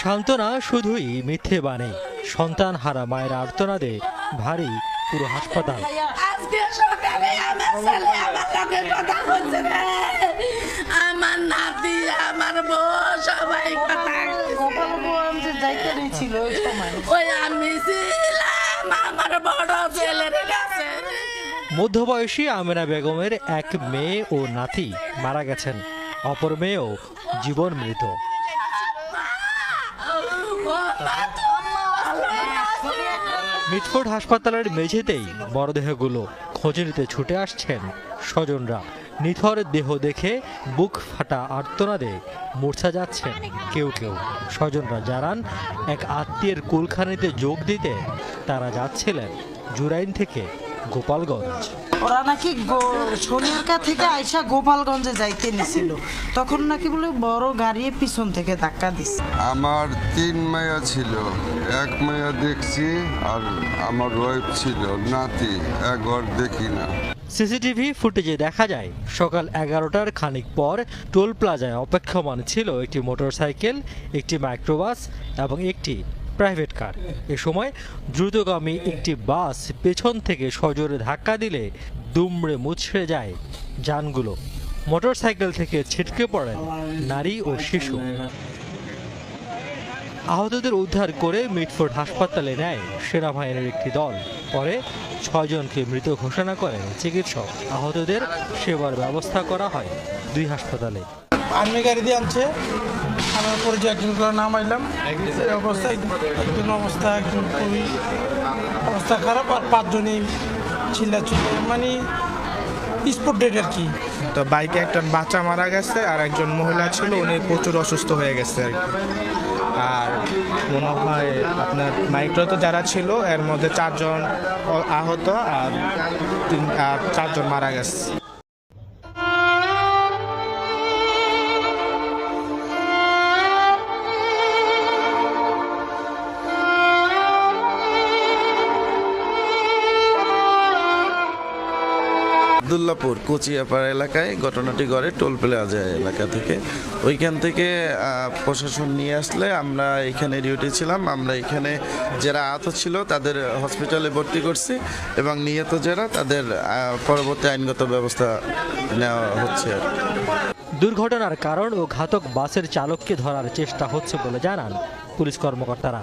সান্ত্বনা শুধুই মিথ্যে বানে সন্তান হারা মায়ের আর্তনাদে ভারী পুরো হাসপাতাল। আমার ছেলে আমার লগে কথা বলছে রে। আমার নাতি আমার বউ সবাই কথা ছিল ওই আমি ছিলাম আমার বড় ছেলের কাছে। মধ্যবয়সী আমেনা বেগমের এক মেয়ে ও নাতি মারা গেছেন। অপর মেয়েও জীবন মৃত মিটফোর্ড হাসপাতালের মেঝেতেই মরদেহগুলো খোঁজে নিতে ছুটে আসছেন স্বজনরা। নিথর দেহ দেখে বুক ফাটা আর্তনাদে মূর্ছা যাচ্ছেন কেউ কেউ। স্বজনরা জানান, এক আত্মীয়ের কুলখানিতে যোগ দিতে তারা যাচ্ছিলেন জুরাইন থেকে। গোপালগঞ্জ। ওরা নাকি সোনিয়ারকা থেকে আইসা গোপালগঞ্জে যাইতে নিছিল। তখন নাকি বলে বড় গাড়ি পিছন থেকে ধাক্কা দিছে। আমার তিন মায়া ছিল এক মায়া দেখছি আর আমার ওয়াইফ ছিল নাতি একবার দেখি না। সিসিটিভি ফুটেজে দেখা যায় সকাল এগারোটার খানিক পর টোল প্লাজায় অপেক্ষমান ছিল একটি মোটরসাইকেল একটি মাইক্রোবাস এবং একটি প্রাইভেট কার এ সময় দ্রুতগামী একটি বাস পেছন থেকে সজোরে ধাক্কা দিলে দুমড়ে মুছড়ে যায় যানগুলো। মোটরসাইকেল থেকে ছিটকে পড়েন নারী ও শিশু। আহতদের উদ্ধার করে মিটফোর্ড হাসপাতালে নেয় সেনাবাহিনীর একটি দল। পরে ছয়জনকে মৃত ঘোষণা করেন চিকিৎসক। আহতদের সেবার ব্যবস্থা করা হয় দুই হাসপাতালে। আর্মি গাড়ি দিয়ে আনছে। আনার পরে যে একজন করে নামাইলাম এই অবস্থায় একজন অবস্থা, একজন খুবই অবস্থা খারাপ আর পাঁচজনই ছিলা ছিল মানে স্পট ডেট আর কি। তো বাইকে একটা বাচ্চা মারা গেছে আর একজন মহিলা ছিল, উনি প্রচুর অসুস্থ হয়ে গেছে আর কি। আর মনে হয় আপনার মাইক্রোতে যারা ছিল, এর মধ্যে চারজন আহত আর তিন আর চারজন মারা গেছে। আবদুল্লাপুর, কুচিয়াপাড়া এলাকায় ঘটনাটি ঘটে টোল প্লাজা এলাকা থেকে। ওইখান থেকে প্রশাসন নিয়ে আসলে আমরা এখানে ডিউটি ছিলাম। আমরা এখানে যারা আহত ছিল তাদের হসপিটালে ভর্তি করছি এবং নিহত যারা তাদের পরবর্তী আইনগত ব্যবস্থা নেওয়া হচ্ছে। দুর্ঘটনার কারণ ও ঘাতক বাসের চালককে ধরার চেষ্টা হচ্ছে বলে জানান পুলিশ কর্মকর্তারা।